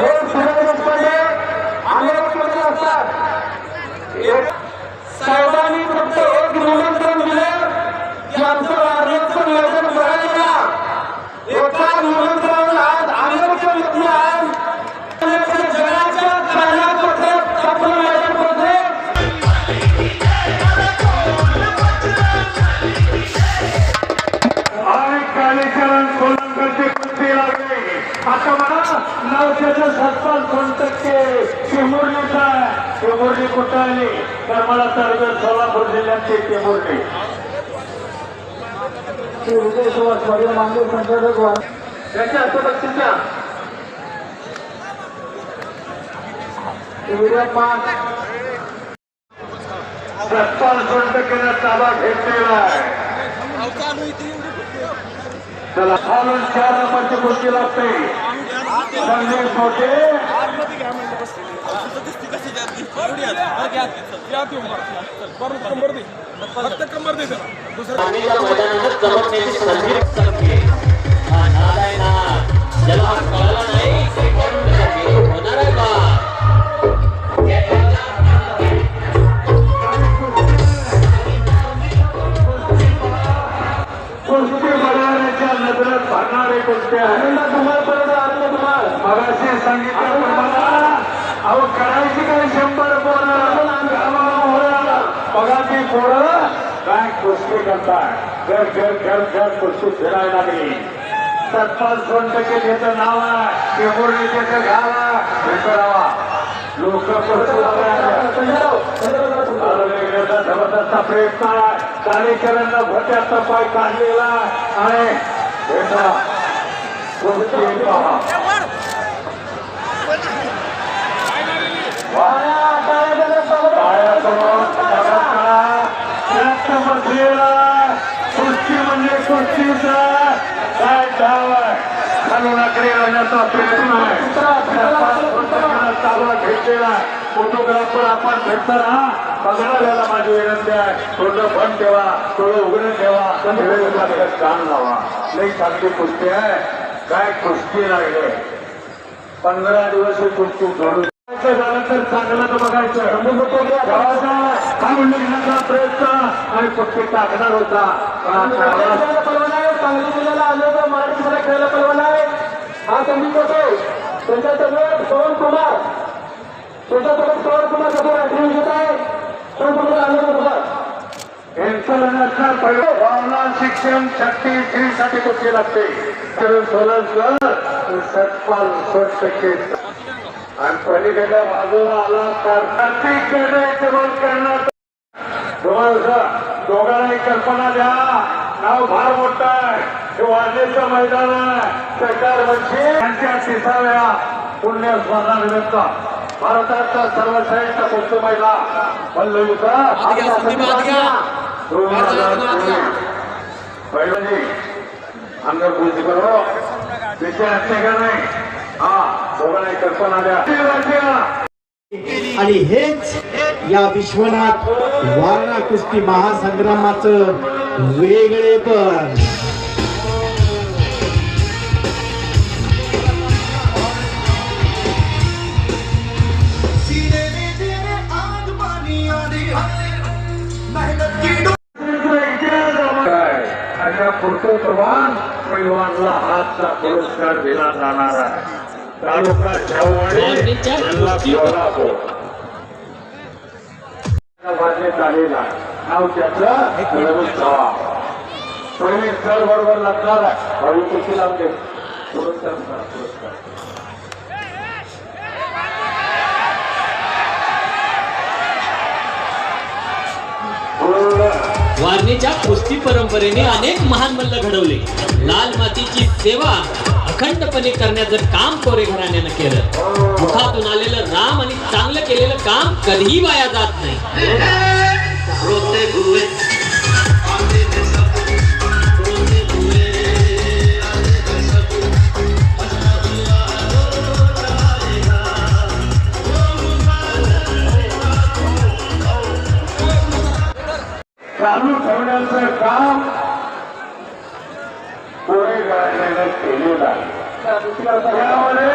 हे नवशेचं सत्तावन्न दोन टक्के. चिमुरलीचा चिमुरली कुठं आली तर मला तर सोलापूर जिल्ह्याचे चिमुरली. श्री विजय सुभाष मांगे संचालक त्याच्या दोन ताबा घेतलेला आहे. खालून चार नंबरची कुस्ती लागते. संदेश मोठे फक्त कंबर दे त्याला मगाशी सांगितलं तुम्हाला अहो करायची काय शंभर पोरं बघा ती पोरं काय कुस्ती करताय घर घर घर घर कुस्ती फिरायला लागली सत्पाच दोन त्याचं नाव आहे पेपोरने त्याचं गाव आहे हे लोक जबरदस्त प्रयत्न आहे कार्यकर्त्यांना भट्याचा पाय काढलेला आहे. आणि हे म्हणजे कुस्तीचा काय डाव आहे खालून आकडे राहण्याचा प्रयत्न आहे सरपंच पुस्तकाला ताबा घेतलेला फोटोग्राफर आपण भेटताना बघणाऱ्याला माझी विनंती आहे थोडं बंद ठेवा थोडं उघडून ठेवा वेळेला कान लावा लई चांगली कुस्ती आहे काय कुस्ती लागले पंधरा दिवस ही कुस्ती जोडून झालं तर चांगलं बघायचं गावाचा खाऊन निघण्याचा प्रयत्न आणि कुस्ती टाकणार होता पण आता आवाज पलवान आहे सांगली जिल्ह्याला आले होते मराठीमध्ये खेळायला आहे हा संदीप होतो त्यांच्यासोबत पवन कुमार. त्यांच्यासोबत पवन कुमार कसं रात्री घेत आहे? आनंद इंटरनॅशनल भावना शिक्षण शक्ती साठी लागते? तर सतपाल स्वच्छ आणि पलीकडे बाजूला आला तर प्रत्येक करणार करण्यात तुम्हाला दोघांनाही कल्पना द्या. नाव फार मोठं आहे. हे वाढलेचं मैदान आहे. सरकार वर्षी त्यांच्या तिसाव्या पुण्य स्मरणानिमित्त भारताचा सर्वश्रेष्ठ कुस्ती महिला दोन हजार पहिलं अंदर पूजी करो. विषय असते का नाही? हा दोघांनाही कल्पना द्या. आणि हेच या विश्वनाथ वारणा कुस्ती महासंग्रामाचं वेगळेपण अशा प्रमाण पैलवानला हातचा पुरस्कार दिला जाणार आहे. तालुका शेववाडी जिल्हा सोलापूर. नाव त्याचं रवी चव्हाण पहिले सर बरोबर लागणार आहे. हळू कशी लावते पुरस्कार पुरस्कार. वारणीच्या कुस्ती परंपरेने अनेक महान मल्ल घडवले. लाल मातीची सेवा अखंडपणे करण्याचं काम कोरे घराण्यानं केलं. मुखातून आलेलं राम आणि चांगलं केलेलं काम कधीही वाया जात नाही. चालू ठेवण्याचं काम पुढे गाडण्याने केलेलं आहे त्यामुळे